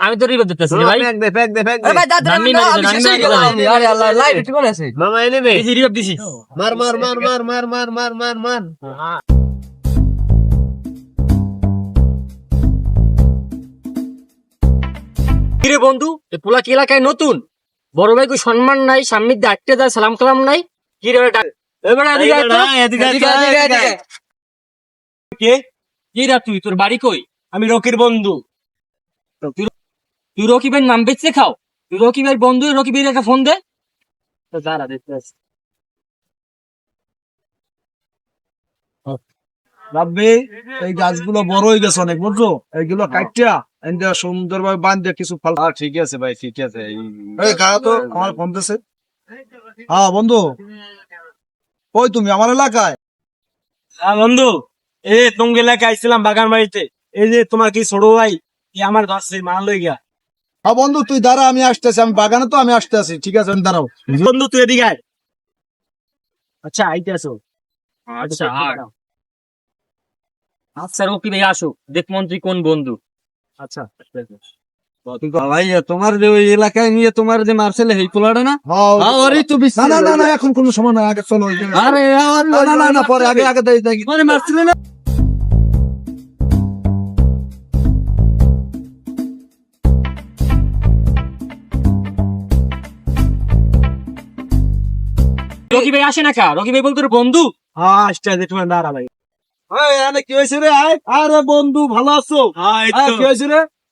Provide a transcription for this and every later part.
আমি দিয়ে তো দিতেছি ভাই। মামা এনে দিছি মার মার মার মার মার মার মার মার মার। কিরে বন্ধু এ পোলা কি এলাকায় নতুন? বড় ভাই কই সম্মান নাই সামনে দিয়ে আটকে যায় সালাম কালাম নাই। কি রে বেটা এবারে এদিকে আয় তো। এদিকে এদিকে, এদিকে, এদিকে। কে কি? রা তুই? তোর বাড়ি কই? আমি রকির বন্ধু। তুই রকি ভাইয়ের নাম বেচতে খাও। তুই রকি ভাইয়ের বন্ধু একটা ফোন দে। তো দাঁড়া দেখতে আসি। ভাববে এই গাছগুলো বড় হয়ে গেছে অনেক বুঝছ? এইগুলো কাটিয়া এনটা সুন্দরভাবে বাঁধতে কিছু ফল। হ্যাঁ ঠিক আছে ভাই ঠিক আছে। এই গা তো আমার ফোন দিছে। হ্যাঁ বন্ধু। কই তুমি? আমার এলাকায়? হ্যাঁ বন্ধু। এই যে তুমি এলাকায় আইছিলাম বাগান বাড়িতে। এই যে তোমার কি ছোট ভাই? এই আমার মাল লই গিয়া। হ্যাঁ বন্ধু তুই দাঁড়া আমি আসতেছি। আমি বাগানে তো আমি আসতে আছি ঠিক আছে আমি দাঁড়াও। বন্ধু তুই এদিকে আয়। আচ্ছা আইতে আসো আচ্ছা আচ্ছা রকি ভাই আসো। দেখ মন্ত্রী কোন বন্ধু। আচ্ছা তোমার যে ওই এলাকায় নিয়ে তোমার যে মার্সেল এই পোলাটা না? ওরই তো না না না না এখন কোনো সময় না আগে চলো আরে না না না পরে আগে আগে মানে মার্সেল না? রকি ভাই আসে না কা রকি ভাই বলতো বন্ধু? হ্যাঁ আসতে তোমার দাঁড়া ভাই কি হয়েছে রে? আরে বন্ধু ভালো আছো? হ্যাঁ তো। কি হয়েছে রে?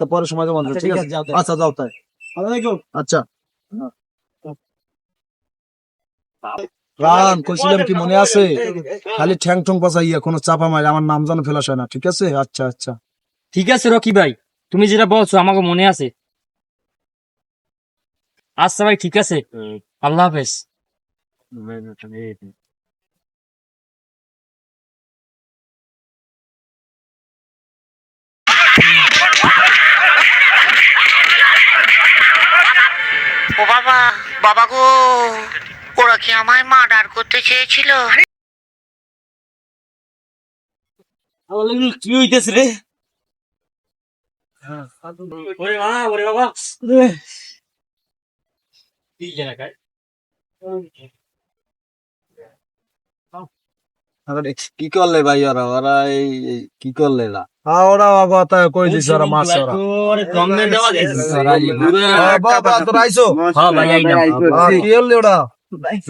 তো পরে সময় যাব আচ্ছা, ঠিক আছে? আছে, যাও তাই। আচ্ছা যাও তাই। আচ্ছা। রান কইছিলাম কি মনে আছে? খালি ঠ্যাং ঠং পাচাইয়া কোনো চাপা মারে আমার নাম জানো ফেলাস হয় না ঠিক আছে? আচ্ছা আচ্ছা। ঠিক আছে রকি ভাই তুমি যেটা বলছো আমাকে মনে আছে। আচ্ছা ভাই ঠিক আছে। আল্লাহ হাফেজ। ও বাবা বাবা গো ওরা কি আমায় মার্ডার করতে চেয়েছিল? কি হইতেছে রে? ওরে মা ওরে বাবা। কি করলে ভাই ওরা? ওরা এই কি করলে হ্যাঁ ওরা কই দিছে ওরা মাছ ওরা। ওরে দেওয়া বাবা তোরা আইছো হ্যাঁ ভাই আইলাম। কি হলো ওরা?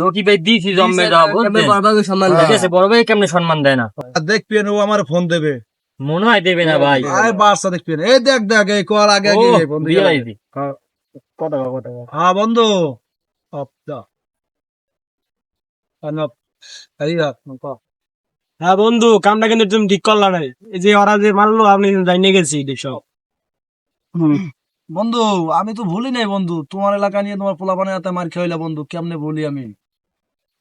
রকি ভাই দিছি জমে দেওয়া বুঝছেন? বাবাকে সম্মান ঠিক আছে বড় ভাই কেমনে সম্মান দেয় না? দেখবি ও আমার ফোন দেবে। মনে হয় দেবে না ভাই। আয় বাসা দেখবি এই দেখ দেখ এই কল আগে আগে বন্ধু হ্যাঁ বন্ধু। হ্যাঁ বন্ধু কামটা কিন্তু তুমি ঠিক করলা না এই যে ওরা যে মারলো আপনি জানিয়ে গেছি সব। বন্ধু আমি তো ভুলি নাই বন্ধু। তোমার এলাকা নিয়ে তোমার পোলা বানায় মার খাইলা বন্ধু। কেমনে ভুলি আমি?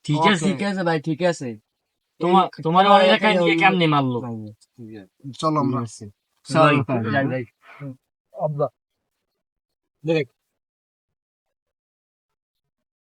ঠিক আছে ঠিক আছে ভাই ঠিক আছে। তোমার তোমার ওর এলাকায় নিয়ে কেমনে মারলো? চলো আমরা। দেখ।